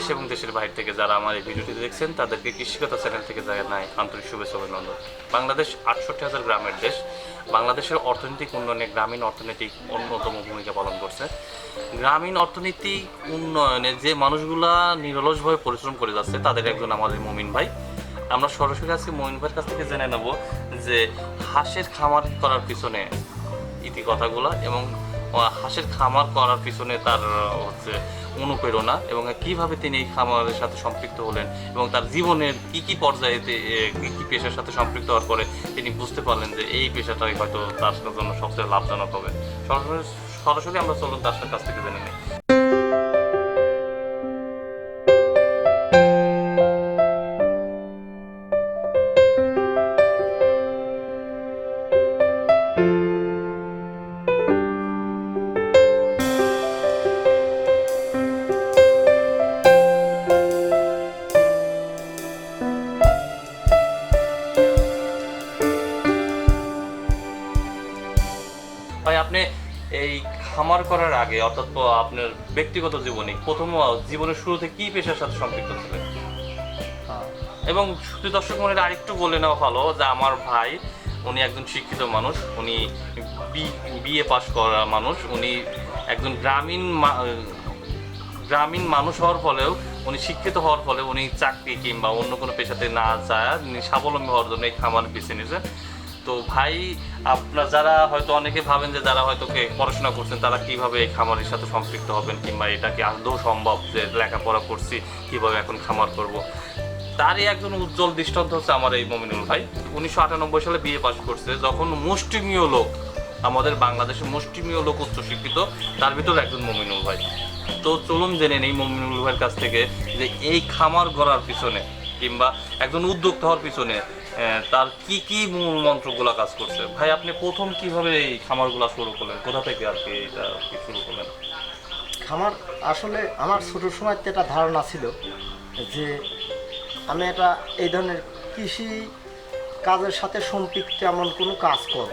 দেশ এবং দেশের বাইরে থেকে যারা আমার এই ভিডিওটি দেখছেন, তাদেরকে কৃষিকতা চ্যানেল থেকে জানাই আন্তরিক শুভেচ্ছা অভিনন্দন। বাংলাদেশ আটষট্টি হাজার গ্রামের দেশ। বাংলাদেশের অর্থনৈতিক উন্নয়নে গ্রামীণ অর্থনৈতিক অন্যতম ভূমিকা পালন করছে। গ্রামীণ অর্থনীতি উন্নয়নে যে মানুষগুলা নিরলসভাবে পরিশ্রম করে যাচ্ছে, তাদের একজন আমাদের মমিন ভাই। আমরা সরাসরি আজকে মমিন ভাইয়ের কাছ থেকে জেনে নেব যে হাঁসের খামার করার পিছনে ইতি কথাগুলো এবং হাঁসের খামার করার পিছনে তার হচ্ছে অনুপ্রেরণা এবং কীভাবে তিনি এই খামারের সাথে সম্পৃক্ত হলেন এবং তার জীবনের কি কি পর্যায়েতে কী কি পেশার সাথে সম্পৃক্ত হওয়ার পরে তিনি বুঝতে পারলেন যে এই পেশাটাই হয়তো তার জন্য সবচেয়ে লাভজনক হবে। সরাসরি সরাসরি আমরা চলুন তার কাছ থেকে জেনে নিই। খামার করার আগে অর্থাৎ আপনার ব্যক্তিগত জীবনে প্রথম জীবনের শুরুতে কি পেশার সাথে সম্পৃক্ত ছিলেন? এবং শুধু দর্শক মনে আরেকটু বলে নেওয়া ভালো যে আমার ভাই উনি একজন শিক্ষিত মানুষ উনি বিএ পাশ করা মানুষ উনি একজন গ্রামীণ গ্রামীণ মানুষ হওয়ার ফলেও উনি শিক্ষিত হওয়ার ফলে উনি চাকরি কিংবা অন্য কোনো পেশাতে না যায় স্বাবলম্বী হওয়ার জন্য এই খামার বেছে নিয়েছে। তো ভাই, আপনার যারা হয়তো অনেকে ভাবেন যে যারা হয়তো পড়াশোনা করছেন, তারা কীভাবে এই খামারের সাথে সম্পৃক্ত হবেন কিংবা এটা কি আদৌ সম্ভব যে লেখাপড়া করছি, কীভাবে এখন খামার করব? তারই একজন উজ্জ্বল দৃষ্টান্ত হচ্ছে আমার এই মমিনুল ভাই। উনিশশো আটানব্বই সালে বিয়ে পাশ করছে, যখন মুষ্টিমীয় লোক, আমাদের বাংলাদেশের মুষ্টিমীয় লোক উচ্চশিক্ষিত, তার ভিতর একজন মমিনুল ভাই। তো চলুন জেনে নেই মমিনুল ভাইয়ের কাছ থেকে যে এই খামার গড়ার পিছনে কিংবা একজন উদ্যোক্তা হওয়ার পিছনে তার কি কি মূল মন্ত্রগুলা কাজ করছে? ভাই, আপনি প্রথম কীভাবে এই খামারগুলা শুরু করলেন? কোথা থেকে আর কি এটা শুরু করলেন? আমার আসলে আমার ছোট সময় তো একটা ধারণা ছিল যে আমি এটা এই ধরনের কৃষি কাজের সাথে সম্পৃক্ত এমন কোনো কাজ করব।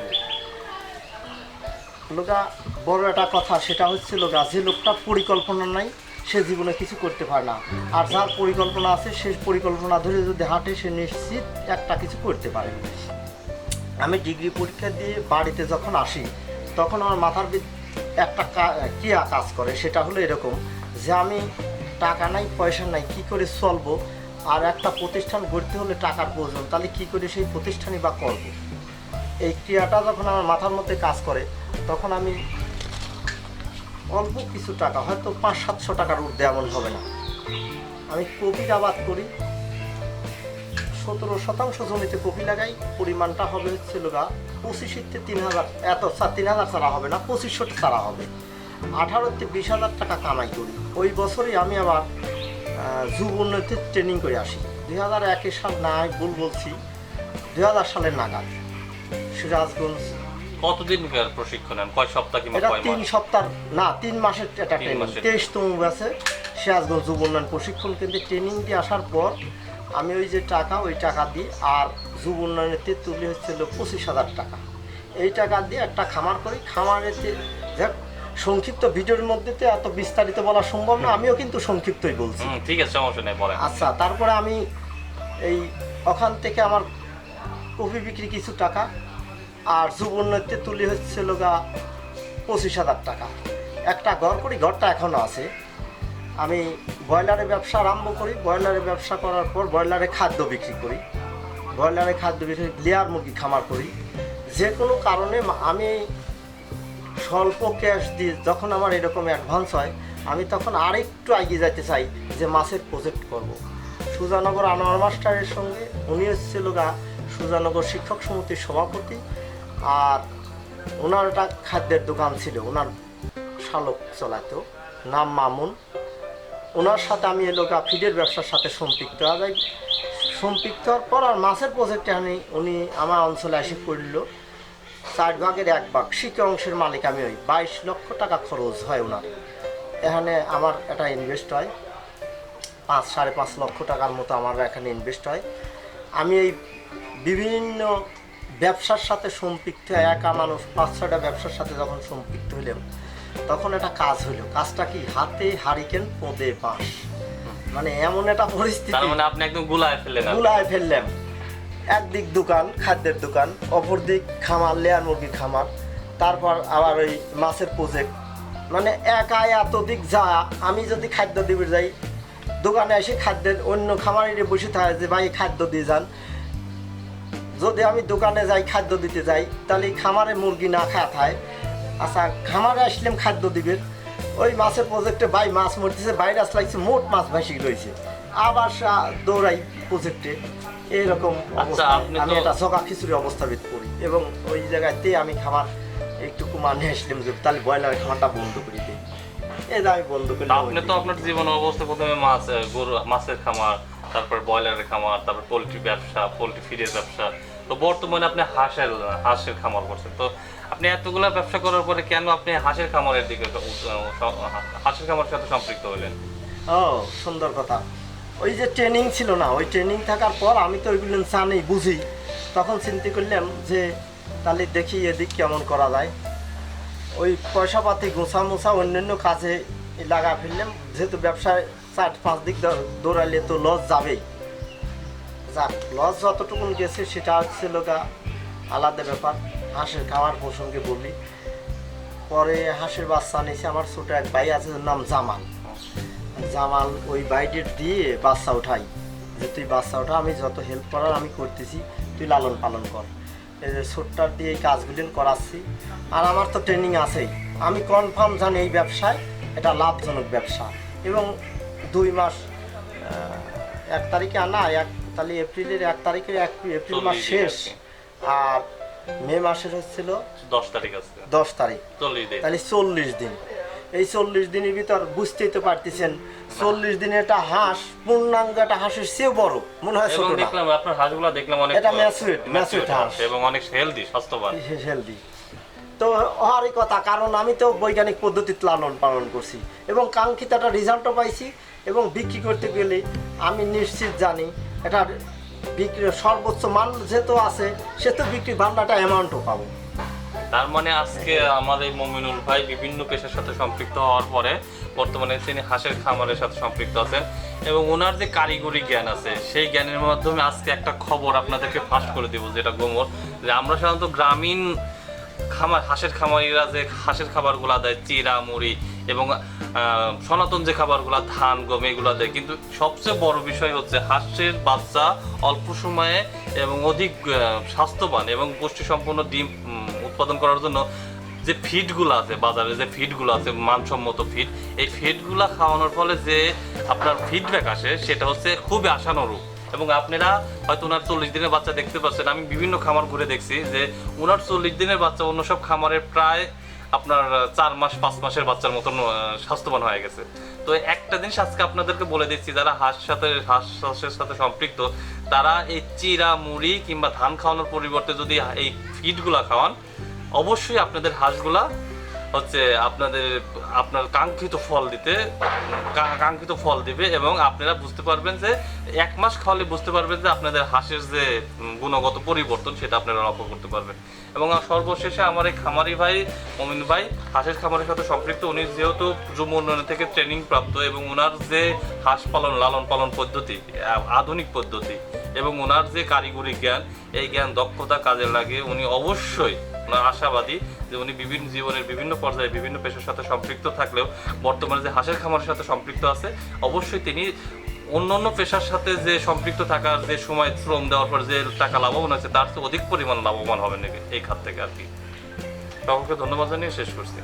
লোকা, বড় একটা কথা, সেটা হচ্ছে লোকা, যে লোকটা পরিকল্পনা নাই সে জীবনে কিছু করতে পারে না। আর যার পরিকল্পনা আছে, সে পরিকল্পনা ধরে যদি হাঁটে, সে নিশ্চিত একটা কিছু করতে পারে। আমি ডিগ্রি পরীক্ষা দিয়ে বাড়িতে যখন আসি, তখন আমার মাথার একটা ক্রিয়া কাজ করে, সেটা হলো এরকম যে আমি টাকা নাই, পয়সা নাই, কি করে চলবো? আর একটা প্রতিষ্ঠান গড়তে হলে টাকার প্রয়োজন, তাহলে কি করে সেই প্রতিষ্ঠানই বা করব? এই ক্রিয়াটা যখন আমার মাথার মধ্যে কাজ করে, তখন আমি অল্প কিছু টাকা, হয়তো পাঁচ, সাতশো টাকার ঊর্ধ্বে এমন হবে না। আমি কপির আবাদ করি। সতেরো শতাংশ জমিতে কপি লাগাই। পরিমাণটা হবে হচ্ছে লোকা পঁচিশিতে তিন হাজার, এত তিন হাজার চারা হবে না পঁচিশশোটা চারা হবে। আঠারোতে বিশ হাজার টাকা কামাই করি। ওই বছরই আমি আবার যুব উন্নতির ট্রেনিং করে আসি। দুই হাজার একের সাল না আমি ভুল বলছি। দুই হাজার সালের নাগাদ। সিরাজগঞ্জ কতদিন প্রশিক্ষণ নেন? কয় সপ্তাহ কিংবা এটা কয় তিন সপ্তাহ না তিন মাসের তিন ট্রেনিং। তেইশতম ব্যাচে সিরাজগঞ্জ যুব উন্নয়ন প্রশিক্ষণ কেন্দ্রে ট্রেনিং দিয়ে আসার পর আমি ওই যে টাকা ওই টাকা দিই আর যুব উন্নয়নের তে তুলে হচ্ছিল পঁচিশ হাজার টাকা। এই টাকা দিয়ে একটা খামার করি। খামারেতে দেখ সংক্ষিপ্ত ভিডিওর মধ্যে তো এত বিস্তারিত বলা সম্ভব না আমিও কিন্তু সংক্ষিপ্তই বলছি। ঠিক আছে সমস্যা নেই বলেন। আচ্ছা তারপরে আমি এই ওখান থেকে আমার কপি বিক্রি কিছু টাকা আর উন্নতিতে তুলি হচ্ছিল গা পঁচিশ হাজার টাকা। একটা ঘর করি ঘরটা এখনও আছে। আমি ব্রয়লারের ব্যবসা আরম্ভ করি। ব্রয়লারের ব্যবসা করার পর ব্রয়লারে খাদ্য বিক্রি করি। ব্রয়লারে খাদ্য বিক্রি লেয়ার মুরগি খামার করি। যে কোনো কারণে আমি স্বল্প ক্যাশ দিয়ে যখন আমার এরকম অ্যাডভান্স হয়, আমি তখন আরেকটু এগিয়ে যেতে চাই যে মাছের প্রজেক্ট করব। সুজানগর আনোয়ার মাস্টারের সঙ্গে উনি হচ্ছিল গা সুজানগর শিক্ষক সমিতির সভাপতি। আর ওনার একটা খাদ্যের দোকান ছিল, ওনার শালক চলাতো, নাম মামুন। ওনার সাথে আমি এলোকা ফিডের ব্যবসার সাথে সম্পৃক্ত। যায় সম্পৃক্ত হওয়ার পর আর মাছের প্রজেক্টে আমি, উনি আমার অঞ্চলে এসে পড়ল। চার ভাগের এক ভাগ শিখে অংশের মালিক আমি ওই বাইশ লক্ষ টাকা খরচ হয় ওনার। এখানে আমার একটা ইনভেস্ট হয়। পাঁচ, সাড়ে পাঁচ লক্ষ টাকার মতো আমার এখানে ইনভেস্ট হয়। আমি এই বিভিন্ন ব্যবসার সাথে সম্পৃক্ত একা মানুষ পাঁচ ছয়টা ব্যবসার সাথে যখন সম্পৃক্ত হইলাম তখন একটা কাজ হইল। কাজটা কি? হাতে হারিকেন পোঁদে বাঁশ। মানে এমন একটা পরিস্থিতি। মানে আপনি একদম গুলায় ফেললেন গুলায় ফেললাম একদিক দোকান খাদ্যের দোকান অপর দিক খামার লেয়ার মুরগির খামার তারপর আবার ওই মাছের প্রজেক্ট মানে একাই এত দিক যা আমি যদি খাদ্য দিবে যাই দোকানে এসে খাদ্যের অন্য খামারে বসে থাকে যে ভাই খাদ্য দিয়ে যান। যদি আমি দোকানে যাই খাদ্য দিতে যাই তাহলে খামারে মুরগি না খাওয়া থাকে আচ্ছা খামারে আসলাম খাদ্য দিবে। ওই মাছের প্রজেক্টে ভাই মাছ মরতেছে বাইরে আস লাগছে মোট মাছ ভাসি রয়েছে। আবার দৌড়াই প্রজেক্টে এইরকম আচ্ছা, আমি এটা চকা খিচুড়ি অবস্থাবিদ করি। এবং ওই জায়গাতে আমি খামার একটু মানে আসলাম যে তাহলে ব্রয়লার খামারটা বন্ধ করে দিই। যে আমি বন্ধ করে আপনি তো আপনার জীবন অবস্থা প্রথমে মাছ গরু মাছের খামার। তারপর ব্রয়লারের খামার, তারপর পোলট্রি ব্যবসা, পোলট্রি ফিডের ব্যবসা। তো বর্তমানে আপনি হাঁসের হাঁসের খামার করছেন। তো আপনি এতগুলা ব্যবসা করার পরে কেন আপনি হাঁসের খামারের দিকে হাঁসের খামারের সাথে সম্পৃক্ত হলেন? ও, সুন্দর কথা। ওই যে ট্রেনিং ছিল না, ওই ট্রেনিং থাকার পর আমি তো ওইগুলো জানি, বুঝি। তখন চিন্তা করলাম যে, তাহলে দেখি এদিক কেমন করা যায়। ওই পয়সা পাতি গোছা মোছা অন্যান্য কাজে লাগা ফেললাম, যেহেতু ব্যবসায় চার পাঁচ দিক দৌড়ালে তো লস যাবেই। যাক, লস যতটুকু গেছে সেটা হচ্ছে লোকা আলাদা ব্যাপার। হাঁসের খাওয়ার প্রসঙ্গে বলি। পরে হাঁসের বাচ্চা নিয়েছে আমার ছোট এক ভাই, আছে নাম জামাল। জামাল ওই বাইডের দিয়ে বাচ্চা উঠাই। যে তুই বাচ্চা ওঠা, আমি যত হেল্প করার আমি করতেছি, তুই লালন পালন কর। এই যে ছোট্টার দিয়ে এই কাজগুলি করাচ্ছি। আর আমার তো ট্রেনিং আছেই। আমি কনফার্ম জানি এই ব্যবসায় এটা লাভজনক ব্যবসা। এবং দুই মাস এক তারিখে আনা এক তাহলে এপ্রিলের এক তারিখে এক এপ্রিল মাস শেষ। আর মে মাসের হচ্ছিল দশ তারিখ আছে দশ তারিখ। তাহলে চল্লিশ দিন। এই চল্লিশ দিনের ভিতর বুঝতেই তো পারতেছেন চল্লিশ দিনে একটা হাঁস পূর্ণাঙ্গ একটা হাঁসের চেয়েও বড়। মনে হয় এবং দেখলাম আপনার হাঁসগুলো দেখলাম অনেক এটা হাঁস। এবং অনেক হেলদি স্বাস্থ্যবান। হেলদি তো হওয়ারই কথা কারণ আমি তো বৈজ্ঞানিক পদ্ধতিতে লালন পালন করছি এবং কাঙ্ক্ষিত একটা রেজাল্টও পাইছি। এবং বিক্রি করতে গেলে আমি নিশ্চিত জানি এটা বিক্রির সর্বোচ্চ মান যেহেতু আছে সে তো বিক্রি ভান্ডাটা অ্যামাউন্টও পাবো। তার মানে আজকে আমার এই মমিনুল ভাই বিভিন্ন পেশার সাথে সম্পৃক্ত হওয়ার পরে বর্তমানে তিনি হাঁসের খামারের সাথে সম্পৃক্ত আছেন এবং ওনার যে কারিগরি জ্ঞান আছে, সেই জ্ঞানের মাধ্যমে আজকে একটা খবর আপনাদেরকে ফাঁস করে দিব, যেটা গোমর, যে আমরা সাধারণত গ্রামীণ খামার, হাঁসের খামারিরা যে হাঁসের খাবারগুলো দেয় চিরা, মুড়ি এবং সনাতন যে খাবারগুলো, ধান, গম, এগুলো দেয়। কিন্তু সবচেয়ে বড় বিষয় হচ্ছে হাঁসের বাচ্চা অল্প সময়ে এবং অধিক স্বাস্থ্যবান এবং পুষ্টিসম্পন্ন ডিম উৎপাদন করার জন্য যে ফিডগুলো আছে, বাজারে যে ফিডগুলো আছে, মানসম্মত ফিড, এই ফিডগুলো খাওয়ানোর ফলে যে আপনার ফিডব্যাক আসে, সেটা হচ্ছে খুবই আশানুরূপ। এবং আপনারা হয়তো ওনার চল্লিশ দিনের বাচ্চা দেখতে পাচ্ছেন। আমি বিভিন্ন খামার ঘুরে দেখছি যে ওনার চল্লিশ দিনের বাচ্চা অন্য সব খামারের প্রায় আপনার চার মাস, পাঁচ মাসের বাচ্চার মতন স্বাস্থ্যবান হয়ে গেছে। তো একটা জিনিস আজকে আপনাদেরকে বলে দিচ্ছি, যারা হাঁস সাথে, হাঁস চাষের সাথে সম্পৃক্ত, তারা এই চিরা, মুড়ি কিংবা ধান খাওয়ানোর পরিবর্তে যদি এই ফিডগুলা খাওয়ান, অবশ্যই আপনাদের হাঁসগুলা হচ্ছে আপনাদের, আপনার কাঙ্ক্ষিত ফল দিতে কাঙ্ক্ষিত ফল দিবে এবং আপনারা বুঝতে পারবেন যে এক মাস খাওয়ালে বুঝতে পারবেন যে আপনাদের হাঁসের যে গুণগত পরিবর্তন সেটা আপনারা লক্ষ্য করতে পারবেন। এবং সর্বশেষে আমার এই খামারি ভাই, মমিন ভাই, হাঁসের খামারের সাথে সম্পৃক্ত, উনি যেহেতু যুব উন্নয়ন থেকে ট্রেনিং প্রাপ্ত এবং ওনার যে হাঁস পালন, লালন পালন পদ্ধতি আধুনিক পদ্ধতি এবং ওনার যে কারিগরি জ্ঞান, এই জ্ঞান দক্ষতা কাজে লাগে, উনি অবশ্যই ওনার আশাবাদী যে উনি বিভিন্ন জীবনের বিভিন্ন পর্যায়ে বিভিন্ন পেশার সাথে সম্পৃক্ত থাকলেও বর্তমানে যে হাঁসের খামারের সাথে সম্পৃক্ত আছে, অবশ্যই তিনি অন্য অন্য পেশার সাথে যে সম্পৃক্ত থাকার যে সময় শ্রম দেওয়ার পর যে টাকা লাভবান আছে তার চেয়ে অধিক পরিমাণ লাভবান হবে নাকি এই খাত থেকে আর কি। সকলকে ধন্যবাদ জানিয়ে শেষ করছি।